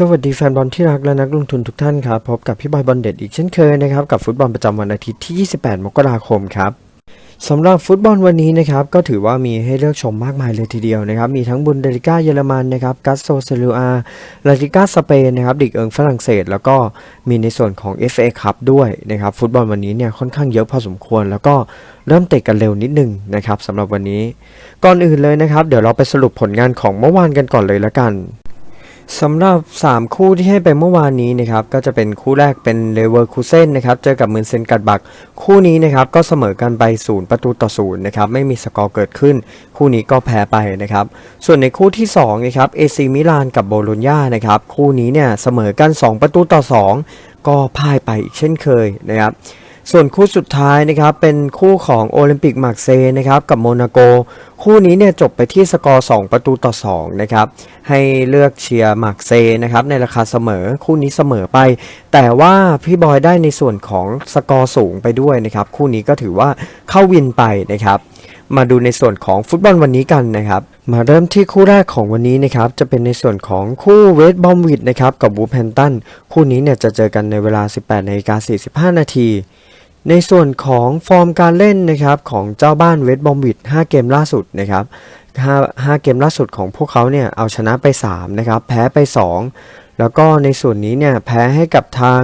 สวัสดีแฟนบอลที่รักและนักลงทุนทุกท่านครับ พบกับพี่บอยบอลเด็ดอีกเช่นเคยนะครับ กับฟุตบอลประจำวันอาทิตย์ที่ 28 มกราคมครับสำหรับฟุตบอลวันนี้นะครับก็ถือว่ามีให้เลือกชมมากมายเลยทีเดียวนะครับมีทั้งบุนเดลิก้าเยอรมันนะครับกัสโซเซลูอาลาลิก้าสเปนนะครับดิกเอิงฝรั่งเศส แล้วก็มีในส่วนของ FA คัพด้วยนะครับฟุตบอลวันนี้เนี่ยค่อนข้างเยอะพอสมควร แล้วก็เริ่มเตะกันเร็วนิดนึงนะครับสำหรับวันนี้ ก่อนอื่นเลยนะครับ เดี๋ยวเราไปสรุปผลงานของเมื่อวานกันก่อนเลยละกัน สำหรับ 3 คู่ที่ให้ไปเมื่อวานนี้นะครับก็จะเป็นคู่แรกเป็นเลเวอร์คูเซนนะครับเจอกับมืนเซนกัดบัก คู่นี้นะครับก็เสมอกันไปศูนย์ประตูต่อศูนย์นะครับไม่มีสกอร์เกิดขึ้น คู่นี้ก็แพ้ไปนะครับส่วนในคู่ที่2นะครับเอซีมิลานกับโบโลญญานะครับคู่นี้เนี่ยเสมอกัน 2 ประตูต่อ 2 ก็พ่ายไปอีกเช่นเคยนะครับ ส่วนคู่สุดท้ายนะครับเป็นคู่ของโอลิมปิกมาร์เซย์นะครับกับโมนาโก คู่นี้เนี่ยจบไปที่สกอร์ 2 ประตูต่อ2นะครับให้เลือกเชียร์มาร์เซย์นะครับในราคาเสมอคู่นี้เสมอไป แต่ว่าพี่บอยได้ในส่วนของสกอร์สูงไปด้วยนะครับคู่นี้ก็ถือว่าเข้าวินไปนะครับมาดูในส่วนของฟุตบอลวันนี้กันนะครับ มาเริ่มที่คู่แรกของวันนี้นะครับ จะเป็นในส่วนของคู่เวสต์บอมวิดนะครับกับบูแพนตันคู่นี้เนี่ยจะเจอกันในเวลา 18นาฬิกา45 นาที ในส่วนของฟอร์มการเล่นนะครับของเจ้าบ้านเวสต์บอมวิด5เกมล่าสุดนะครับ5 5เกมล่าสุดของพวกเขาเนี่ยเอาชนะไป3นะครับแพ้ไป 2 แล้วก็ในส่วนนี้เนี่ยแพ้ให้กับทาง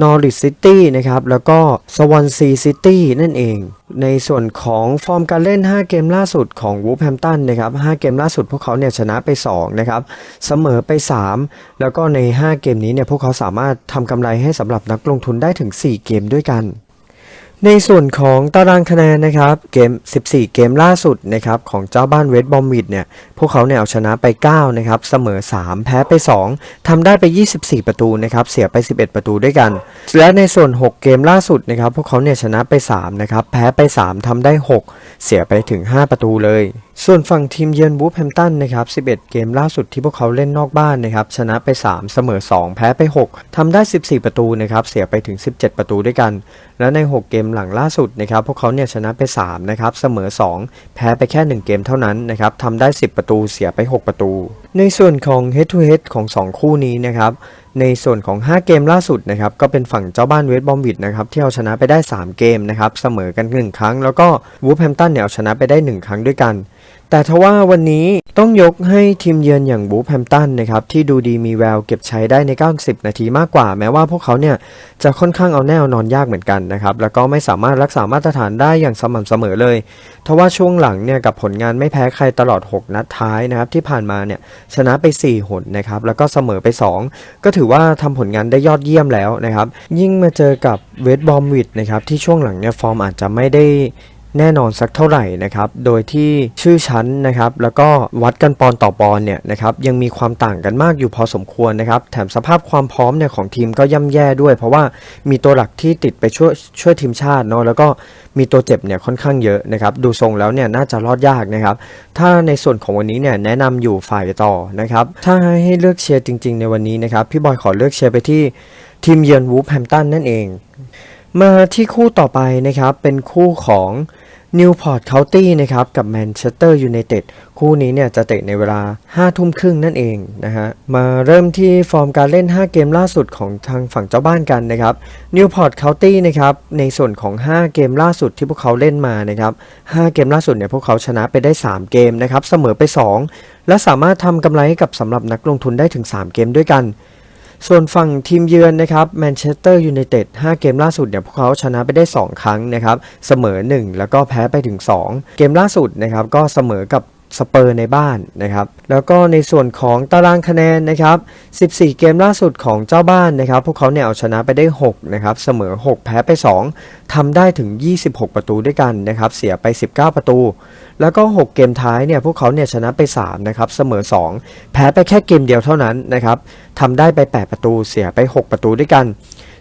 นอริสซิตี้นะครับแล้วก็สวอนซีซิตี้นั่นเอง ในส่วนของฟอร์มการเล่น 5 เกมล่าสุดของวูฟแฮมตันนะครับ5เกมล่าสุดพวกเขาเนี่ยชนะไป2นะครับเสมอไป 3 แล้วก็ใน 5 เกมนี้เนี่ยพวกเขาสามารถทำกำไรให้สำหรับนักลงทุนได้ถึง 4 เกมด้วยกัน ในส่วนของตารางคะแนนนะครับเกม 14 เกมล่าสุดนะครับของเจ้าบ้านเวสบอมวิดเนี่ยพวกเขาเนี่ยเอาชนะไป 9 นะครับ เสมอ 3 แพ้ไป 2ทำได้ไป 24 ประตูนะครับเสียไป 11 ประตูด้วยกัน และในส่วน 6 เกมล่าสุดนะครับพวกเขาเนี่ยชนะไป 3 นะครับ แพ้ไป 3ทำได้ 6 เสียไปถึง 5 ประตูเลยส่วนฝั่งทีมเยือนบูฟแฮมตันนะครับ 11 เกมล่าสุดที่พวกเขาเล่นนอกบ้านนะครับ ชนะไป 3 เสมอ 2 แพ้ไป 6ทำได้ 14 ประตูนะครับ เสียไปถึง 17 ประตูด้วยกัน และใน 6 เกมหลังล่าสุดนะครับ พวกเขาเนี่ยชนะไป 3 นะครับ เสมอ 2 แพ้ไปแค่ 1 เกมเท่านั้นนะครับทำได้ 10 ประตู เสียไป 6 ประตู ในส่วนของ head to head ของ 2 คู่นี้นะครับในส่วนของ 5 เกมล่าสุดนะครับก็เป็นฝั่งเจ้าบ้านเวสต์บอมวิดนะครับที่เอาชนะไปได้ 3 เกมนะครับเสมอกัน 1 ครั้ง แล้วก็วูฟแฮมตันเนี่ยเอาชนะไปได้ 1 ครั้งด้วยกัน แต่ทว่าวันนี้ต้องยกให้ทีมเยือนอย่างบูแฮมตันนะครับที่ดูดีมีแววเก็บใช้ได้ใน 90 นาทีมากกว่า แม้ว่าพวกเขาเนี่ยจะค่อนข้างเอาแน่นอนยากเหมือนกันนะครับแล้วก็ไม่สามารถรักษามาตรฐานได้อย่างสม่ำเสมอเลยทว่าช่วงหลังเนี่ยกับผลงานไม่แพ้ใครตลอด 6 นัดท้ายนะครับที่ผ่านมาเนี่ยชนะไป 4 หนนะครับแล้วก็เสมอไป 2 ก็ถือว่าทำผลงานได้ยอดเยี่ยมแล้วนะครับยิ่งมาเจอกับเวสบอมวิดนะครับที่ช่วงหลังเนี่ยฟอร์มอาจจะไม่ได้ แน่นอนสักเท่าไหร่นะครับ โดยที่ชื่อชั้นนะครับ แล้วก็วัดกันปอนต่อปอนเนี่ยนะครับยังมีความต่างกันมากอยู่พอสมควรนะครับ แถมสภาพความพร้อมเนี่ยของทีมก็ย่ำแย่ด้วย เพราะว่ามีตัวหลักที่ติดไปช่วยช่วยทีมชาติเนาะแล้วก็มีตัวเจ็บเนี่ยค่อนข้างเยอะนะครับดูทรงแล้วเนี่ยน่าจะรอดยากนะครับ ถ้าในส่วนของวันนี้เนี่ยแนะนำอยู่ฝ่ายต่อนะครับ ถ้าให้เลือกเชียร์จริง ๆ ในวันนี้นะครับพี่บอยขอเลือกเชียร์ไปที่ทีมเยือนวูฟแฮมตันนั่นเอง มาที่คู่ต่อไปนะครับเป็นคู่ของ Newport County นะครับกับ Manchester United คู่นี้เนี่ยจะเตะในเวลา 5 ทุ่มครึ่งนั่นเองนะฮะมาเริ่มที่ฟอร์มการเล่น 5 เกมล่าสุดของทางฝั่งเจ้าบ้านกันนะครับ Newport County นะครับในส่วนของ 5 เกมล่าสุดที่พวกเขาเล่นมานะครับ5เกมล่าสุดเนี่ยพวกเขาชนะไปได้ 3 เกมนะครับเสมอไป 2 และสามารถทำกำไรให้กับสำหรับนักลงทุนได้ถึง 3 เกมด้วยกัน ส่วนฝั่งทีมเยือนนะครับแมนเชสเตอร์ยูไนเต็ด5เกมล่าสุดเนี่ยพวกเขาชนะไปได้ 2 ครั้งนะครับ เสมอ 1 แล้วก็แพ้ไปถึง 2 เกมล่าสุดนะครับก็เสมอกับ สเปอร์ในบ้านนะครับ แล้วก็ในส่วนของตารางคะแนนนะครับ 14 เกมล่าสุดของเจ้าบ้านนะครับ พวกเขาเนี่ยเอาชนะไปได้ 6 นะครับ เสมอ 6 แพ้ไป 2ทำได้ถึง 26 ประตูด้วยกันนะครับ เสียไป 19 ประตู แล้วก็ 6 เกมท้ายเนี่ย พวกเขาเนี่ยชนะไป 3 นะครับ เสมอ 2 แพ้ไปแค่เกมเดียวเท่านั้นนะครับทำได้ไป 8 ประตู เสียไป 6 ประตูด้วยกัน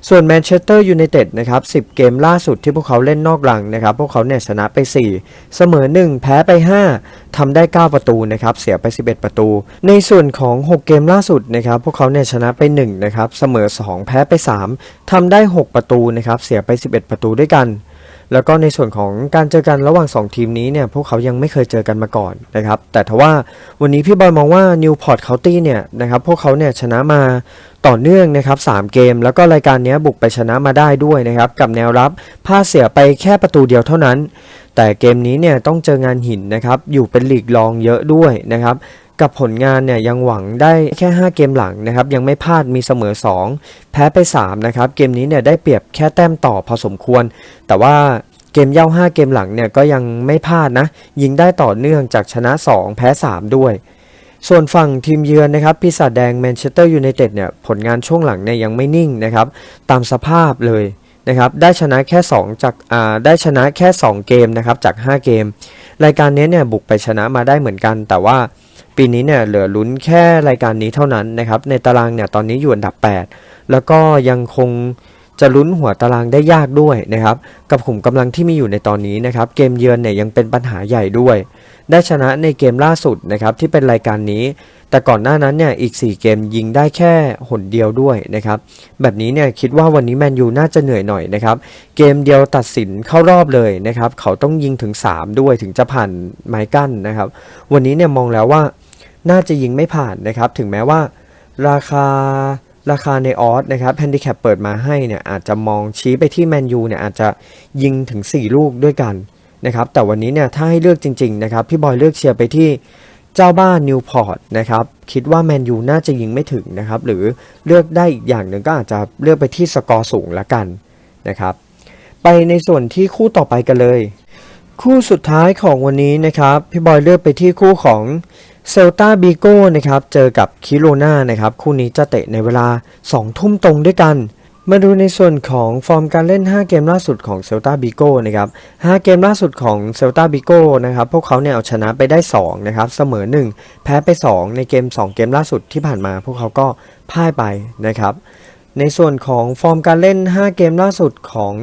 ส่วนแมนเชสเตอร์ยูไนเต็ดนะครับ10 เกมล่าสุดที่พวกเขาเล่นนอกหลังนะครับ พวกเขาเนี่ยชนะไป 4 เสมอ 1 แพ้ไป 5ทำได้ 9 ประตูนะครับ เสียไป 11 ประตู ในส่วนของ 6 เกมล่าสุดนะครับ พวกเขาเนี่ยชนะไป 1 นะครับ เสมอ 2 แพ้ไป 3ทำได้ 6 ประตูนะครับ เสียไป 11 ประตูด้วยกัน แล้วก็ในส่วนของการเจอกันระหว่าง 2 ทีมนี้เนี่ยพวกเขายังไม่เคยเจอกันมาก่อนนะครับแต่ทว่าวันนี้พี่บอยมองว่านิวพอร์ตเคานตี้เนี่ยนะครับพวกเขาเนี่ยชนะมาต่อเนื่องนะครับ3เกม แล้วก็รายการนี้บุกไปชนะมาได้ด้วยนะครับกับแนวรับพลาดเสียไปแค่ประตูเดียวเท่านั้น แต่เกมนี้เนี่ยต้องเจองานหินนะครับอยู่เป็นหลีกรองเยอะด้วยนะครับ กับผลงานเนี่ยยังหวังได้แค่ 5 เกมหลังนะครับยังไม่พลาดมีเสมอ 2 แพ้ไป3นะครับเกมนี้เนี่ยได้เปรียบแค่แต้มต่อพอสมควร แต่ว่าเกมเย่า 5 เกมหลังเนี่ยก็ยังไม่พลาดนะ ยิงได้ต่อเนื่องจากชนะ 2 แพ้ 3 ด้วย ส่วนฝั่งทีมเยือนนะครับปีศาจแดงแมนเชสเตอร์ยูไนเต็ดเนี่ยผลงานช่วงหลังเนี่ยยังไม่นิ่งนะครับตามสภาพเลยนะครับได้ชนะแค่ 2 จากอ่าได้ชนะแค่ 2 เกมนะครับจาก 5 เกม รายการนี้เนี่ยบุกไปชนะมาได้เหมือนกัน แต่ว่า ปีนี้เนี่ยเหลือลุ้นแค่รายการนี้เท่านั้นนะครับ ในตารางเนี่ยตอนนี้อยู่อันดับ 8 แล้วก็ยังคงจะลุ้นหัวตารางได้ยากด้วยนะครับ กับขุมกำลังที่มีอยู่ในตอนนี้นะครับ เกมเยือนเนี่ยยังเป็นปัญหาใหญ่ด้วย ได้ชนะในเกมล่าสุดนะครับที่เป็นรายการนี้ แต่ก่อนหน้านั้นเนี่ยอีก 4 เกมยิงได้แค่หนเดียวด้วยนะครับ แบบนี้เนี่ยคิดว่าวันนี้แมนยูน่าจะเหนื่อยหน่อยนะครับ เกมเดียวตัดสินเข้ารอบเลยนะครับ เขาต้องยิงถึง 3 ด้วยถึงจะผ่านไม้กั้นนะครับ วันนี้เนี่ยมองแล้วว่า น่าจะยิงไม่ผ่านนะครับ ถึงแม้ว่า ราคาราคาในออสนะครับแฮนดิแคปเปิดมาให้เนี่ยอาจจะมองชี้ไปที่แมนยูเนี่ยอาจจะยิงถึง 4 ลูกด้วยกันนะครับแต่วันนี้เนี่ยถ้าให้เลือกจริงๆนะครับพี่บอยเลือกเชียร์ไปที่เจ้าบ้านนิวพอร์ตนะครับคิดว่าแมนยูน่าจะยิงไม่ถึงนะครับหรือเลือกได้อีกอย่างหนึ่งก็อาจจะเลือกไปที่สกอร์สูงละกันนะครับไปในส่วนที่คู่ต่อไปกันเลย คู่สุดท้ายของวันนี้นะครับพี่บอยเลือกไปที่คู่ของ เซลตาบีโก้นะครับเจอกับคิโรนานะครับคู่นี้จะเตะในเวลา 2 ทุ่มตรงด้วยกัน มาดูในส่วนของฟอร์มการเล่น 5 เกมล่าสุดของเซลตาบิโก้นะครับ5เกมล่าสุดของเซลตาบิโก้นะครับพวกเขาเนี่ยเอาชนะไปได้2นะครับเสมอ 1 แพ้ไป 2 ในเกม 2 เกมล่าสุดที่ผ่านมา พวกเขาก็พ่ายไปนะครับในส่วนของฟอร์มการเล่น 5 เกมล่าสุดของ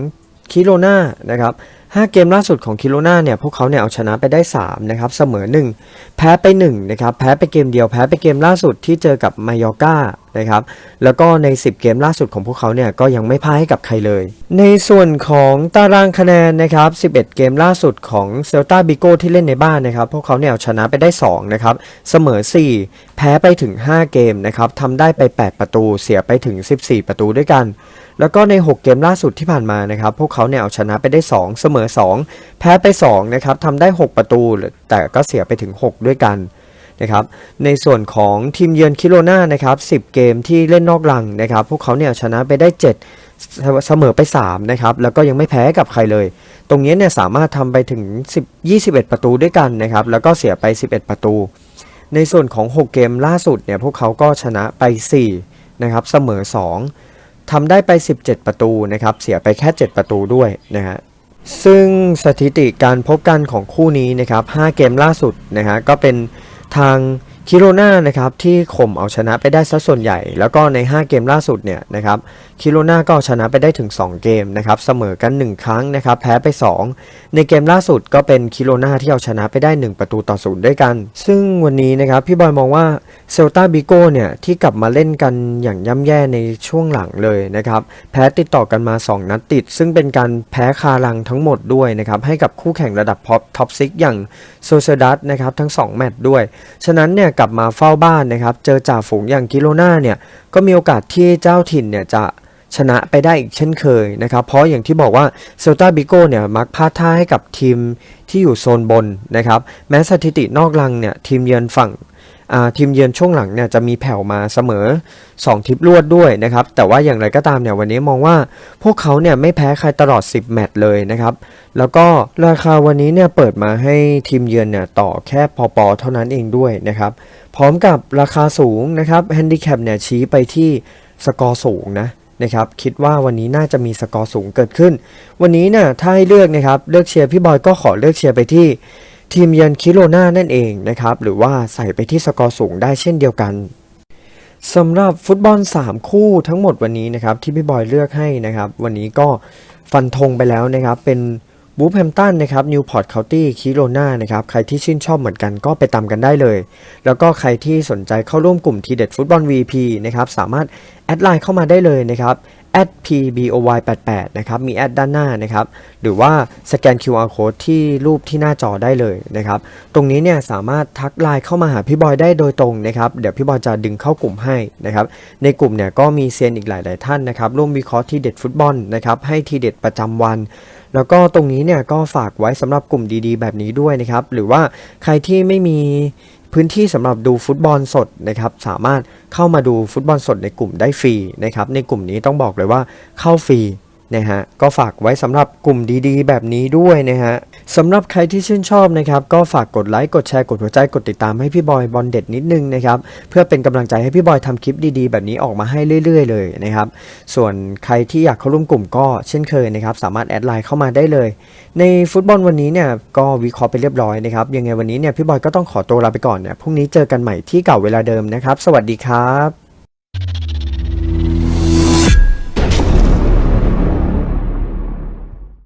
คิโรนานะครับ5 เกมล่าสุดของคิโรนาเนี่ยพวกเขาเนี่ยเอาชนะไปได้ 3 นะครับ เสมอ 1 แพ้ไป1นะครับแพ้ไปเกมเดียวแพ้ไปเกมล่าสุดที่เจอกับมายอกานะครับแล้วก็ใน 10 เกมล่าสุดของพวกเขาเนี่ยก็ยังไม่พ่ายให้กับใครเลย ในส่วนของตารางคะแนนนะครับ 11 เกมล่าสุดของเซลตาบิโกที่เล่นในบ้านนะครับ พวกเขาเนี่ยเอาชนะไปได้2นะครับเสมอ 4 แพ้ไปถึง 5 เกมนะครับทำได้ไป 8 ประตูเสียไปถึง 14 ประตูด้วยกัน แล้วก็ใน 6 เกมล่าสุดที่ผ่านมานะครับ พวกเขาเนี่ยเอาชนะไปได้ 2 เสมอมอ 2 แพ้ไป2นะครับทำได้ 6 ประตู แต่ก็เสียไปถึง 6 ด้วยกันนะครับในส่วนของทีมเยือนคิโรนานะครับ10 เกมที่เล่นนอกลังนะครับ พวกเขาเนี่ยชนะไปได้ 7 เสมอไป3นะครับแล้วก็ยังไม่แพ้กับใครเลย ตรงนี้เนี่ยสามารถทำไปถึง 10 21 ประตูด้วยกันนะครับแล้วก็เสียไป 11 ประตู ในส่วนของ 6 เกมล่าสุดเนี่ยพวกเขาก็ชนะไป4นะครับเสมอ 2ทำได้ไป 17 ประตูนะครับเสียไปแค่ 7 ประตูด้วยนะฮะ ซึ่งสถิติการพบกันของคู่นี้นะครับ 5 เกมล่าสุดนะฮะก็เป็นทาง คิโรนานะครับที่ข่มเอาชนะไปได้ซะส่วนใหญ่ แล้วก็ใน 5 เกมล่าสุดเนี่ยนะครับคิโรนาก็ชนะไปได้ถึง 2 เกมนะครับเสมอกัน 1 ครั้งนะครับแพ้ไป 2 ในเกมล่าสุดก็เป็นคิโรนาที่เอาชนะไปได้ 1 ประตูต่อศูนย์ด้วยกัน ซึ่งวันนี้นะครับพี่บอยมองว่าเซลตาบิโกเนี่ยที่กลับมาเล่นกันอย่างย่ำแย่ในช่วงหลังเลยนะครับแพ้ติดต่อกันมา 2 นัดติด ซึ่งเป็นการแพ้คารังทั้งหมดด้วยนะครับให้กับคู่แข่งระดับท็อปซิกอย่างโซเซดัสนะครับทั้ง 2 แมตช์ด้วย ฉะนั้นเนี่ยกลับมาเฝ้าบ้านนะครับ เจอจ่าฝูงอย่างกิโลนาเนี่ยก็มีโอกาสที่เจ้าถิ่นเนี่ยจะชนะไปได้อีกเช่นเคยนะครับ เพราะอย่างที่บอกว่าเซลตาบิโกเนี่ยมักพลาดท่าให้กับทีมที่อยู่โซนบนนะครับ แม้สถิตินอกลังเนี่ยทีมเยือนฝั่ง ทีมเยือนช่วงหลังเนี่ยจะมีแผ่วมาเสมอ 2 ทิปรวดด้วยนะครับ แต่ว่าอย่างไรก็ตามเนี่ยวันนี้มองว่าพวกเขาเนี่ยไม่แพ้ใครตลอด 10 แมตช์เลยนะครับ แล้วก็ราคาวันนี้เนี่ยเปิดมาให้ทีมเยือนเนี่ยต่อแค่พอปอเท่านั้นเองด้วยนะครับ พร้อมกับราคาสูงนะครับแฮนดิแคปเนี่ยชี้ไปที่สกอร์สูงนะนะครับคิดว่าวันนี้น่าจะมีสกอร์สูงเกิดขึ้น วันนี้เนี่ยถ้าให้เลือกนะครับเลือกเชียร์พี่บอยก็ขอเลือกเชียร์ไปที่ ทีมเยือนคิโรนานั่นเองนะครับ หรือว่าใส่ไปที่สกอร์สูงได้เช่นเดียวกันสำหรับฟุตบอล 3 คู่ทั้งหมดวันนี้นะครับที่พี่บอยเลือกให้นะครับ วันนี้ก็ฟันธงไปแล้วนะครับ เป็นบูฟแฮมตันนะครับนิวพอร์ตเคานตี้คิโรนานะครับใครที่ชื่นชอบเหมือนกันก็ไปตามกันได้เลย แล้วก็ใครที่สนใจเข้าร่วมกลุ่มทีเด็ดฟุตบอล VP นะครับสามารถแอดไลน์เข้ามาได้เลยนะครับ @pboy88 นะครับมีแอดด้านหน้านะครับหรือว่าสแกน QR code ที่รูปที่หน้าจอได้เลยนะครับตรงนี้เนี่ยสามารถทักไลน์เข้ามาหาพี่บอยได้โดยตรงนะครับเดี๋ยวพี่บอยจะดึงเข้ากลุ่มให้นะครับในกลุ่มเนี่ยก็มีเซียนอีกหลาย ๆ ท่านนะครับร่วมวิเคราะห์ที่เด็ดฟุตบอลนะครับให้ทีเด็ดประจำวันแล้วก็ตรงนี้เนี่ยก็ฝากไว้สำหรับกลุ่มดีๆ แบบนี้ด้วยนะครับหรือว่าใครที่ไม่มี พื้นที่สำหรับดูฟุตบอลสดนะครับสามารถเข้ามาดูฟุตบอลสดในกลุ่มได้ฟรีนะครับในกลุ่มนี้ต้องบอกเลยว่าเข้าฟรี นะฮะก็ฝากไว้สำหรับกลุ่มดีๆ แบบนี้ด้วยนะฮะสำหรับใครที่ชื่นชอบนะครับก็ฝากกดไลค์กดแชร์กดหัวใจกดติดตามให้พี่บอยบอลเด็ดนิดนึงนะครับเพื่อเป็นกำลังใจให้พี่บอยทำคลิปดีๆ แบบนี้ออกมาให้เรื่อย ๆ เลยนะครับส่วนใครที่อยากเข้าร่วมกลุ่มก็เช่นเคยนะครับสามารถแอดไลน์เข้ามาได้เลย ในฟุตบอลวันนี้เนี่ยก็วิเคราะห์ไปเรียบร้อยนะครับยังไงวันนี้เนี่ยพี่บอยก็ต้องขอตัวลาไปก่อนเนี่ยพรุ่งนี้เจอกันใหม่ที่เก่าเวลาเดิมนะครับ สวัสดีครับ